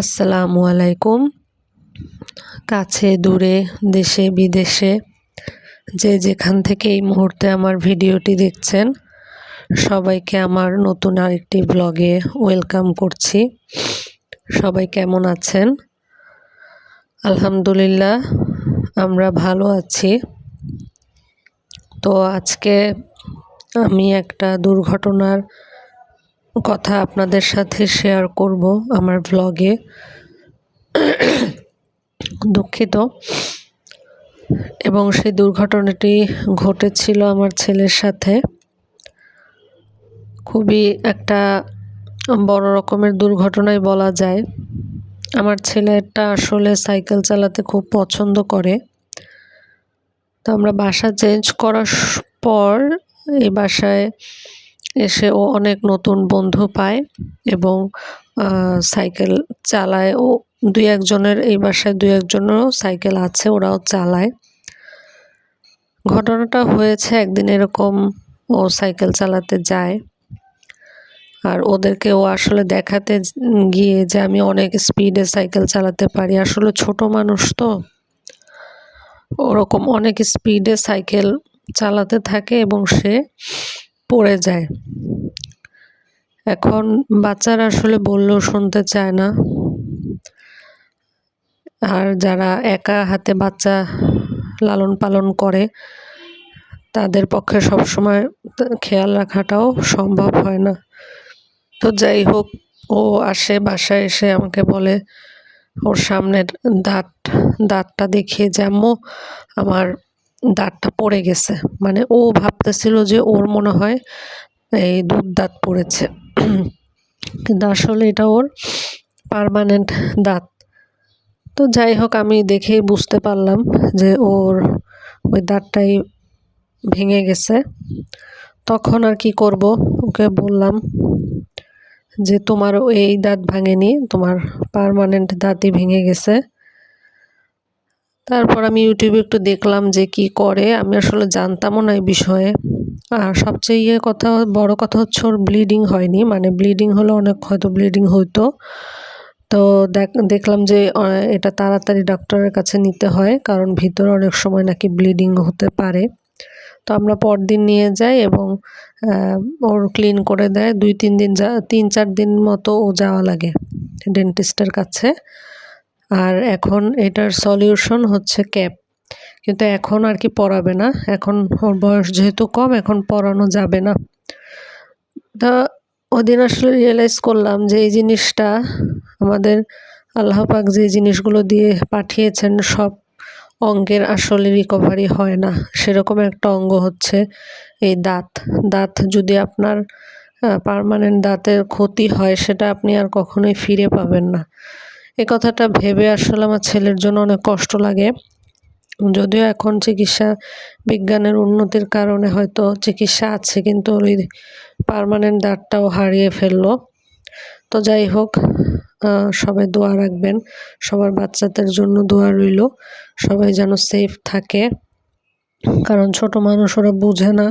আসসালামু আলাইকুম। কাছে, দূরে, দেশে, বিদেশে, যে যেখান থেকে এই মুহূর্তে আমার ভিডিওটি দেখছেন, সবাইকে আমার নতুন আরেকটি ব্লগে ওয়েলকাম করছি। সবাই কেমন আছেন? আলহামদুলিল্লাহ, আমরা ভালো আছি। তো আজকে আমি একটা দুর্ঘটনার কথা আপনাদের সাথে শেয়ার করব আমার ব্লগে দুঃখিত। এবং সেই দুর্ঘটনাটি ঘটেছিল আমার ছেলের সাথে। খুবই একটা বড় রকমের দুর্ঘটনাই বলা যায়। আমার ছেলেটা আসলে সাইকেল চালাতে খুব পছন্দ করে। তো আমরা বাসা চেঞ্জ করার পর এই বাসায় এসে ও অনেক নতুন বন্ধু পায় এবং সাইকেল চালায়। ও দুই একজনের এই বাসায় দুই একজনেরও সাইকেল আছে, ওরাও চালায়। ঘটনাটা হয়েছে একদিন এরকম ও সাইকেল চালাতে যায়। আর ওদেরকে ও আসলে দেখাতে গিয়ে যে আমি অনেক স্পিডে সাইকেল চালাতে পারি। আসলে ছোট মানুষ তো। ওরকম অনেক স্পিডে সাইকেল চালাতে থাকে এবং সে পড়ে যায়। এখন বাচ্চারা আসলে বললেও শুনতে চায় না। আর যারা একা হাতে বাচ্চা লালন পালন করে, তাদের পক্ষে সবসময় খেয়াল রাখাটাও সম্ভব হয় না। তো যাই হোক, ও আসে বাসায় এসে আমাকে বলে, ওর সামনের দাঁত, দাঁতটা দেখিয়ে যেমন আমার দাঁতটা পড়ে গেছে। মানে ও ভাবতেছিল যে ওর মনে হয় এই দুধ দাঁত পড়েছে। কিন্তু আসলে এটা ওর পারমানেন্ট দাঁত। তো যাই হোক, আমি দেখেই বুঝতে পারলাম যে ওর ওই দাঁতটাই ভেঙে গেছে। তখন আর কি করব? ওকে বললাম যে তোমার এই দাঁত ভাঙেনি, তোমার পারমানেন্ট দাঁতই ভেঙে গেছে। তারপর আমি ইউটিউবে একটু দেখলাম যে কি করে, আমি আসলে জানতামও না এই বিষয়ে। আর সবচেয়ে ইয়ে কথা, বড় কথা হচ্ছে ওর ব্লিডিং হয়নি মানে ব্লিডিং হলে অনেক হয়তো ব্লিডিং হইতো। তো দেখলাম যে এটা তাড়াতাড়ি ডক্টরের কাছে নিতে হয়, কারণ ভিতরে অনেক সময় নাকি ব্লিডিং হতে পারে। তো আমরা পরদিন নিয়ে যাই এবং ওর ক্লিন করে দেয়। দুই, তিন দিন যা, তিন, চার দিন মতো ও যাওয়া লাগে ডেন্টিস্টের কাছে। আর এখন এটার সলিউশন হচ্ছে ক্যাপ কিন্তু এখন আর কি পড়াবে না। এখন ওর বয়স যেহেতু কম, এখন পড়ানো যাবে না। তা ওদিন আসলে রিয়েলাইজ করলাম যে এই জিনিসটা আমাদের আল্লাহ পাক যে জিনিসগুলো দিয়ে পাঠিয়েছেন সব অঙ্গের আসলে রিকভারি হয় না। সেরকম একটা অঙ্গ হচ্ছে এই দাঁত। দাঁত যদি আপনার পারমানেন্ট দাঁতের ক্ষতি হয়, সেটা আপনি আর কখনোই ফিরে পাবেন না। এ কথাটা ভেবে আসলে আমার ছেলের জন্য অনেক কষ্ট লাগে। যদিও এখন চিকিৎসা বিজ্ঞানের উন্নতির কারণে হয়তো চিকিৎসা আছে, কিন্তু ওই পারমানেন্ট দাঁতটাও হারিয়ে ফেলল। তো যাই হোক সবাই দোয়া রাখবেন। সবার বাচ্চাদের জন্য দোয়া রইল। সবাই যেন সেফ থাকে। কারণ ছোট মানুষ ওরা বুঝে না।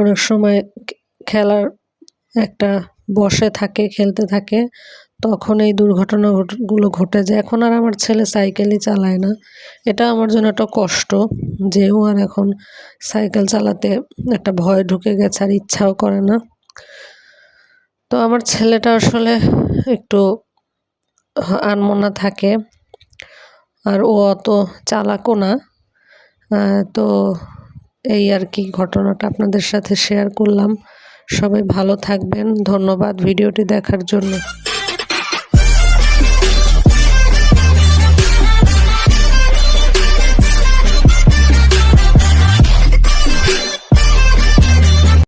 অনেক সময় খেলার একটা বসে থাকে, খেলতে থাকে। তখন এই দুর্ঘটনাগুলো ঘটে যায়। এখন আর আমার ছেলে সাইকেলই চালায় না। এটা আমার জন্য একটা কষ্ট যে ও আর এখন সাইকেল চালাতে একটা ভয় ঢুকে গেছে আর ইচ্ছাও করে না। তো আমার ছেলেটা আসলে একটু আনমনা থাকে আর ও অত চালাকও না। তো এই আর কি ঘটনাটা আপনাদের সাথে শেয়ার করলাম। সবাই ভালো থাকবেন। ধন্যবাদ ভিডিওটি দেখার জন্য।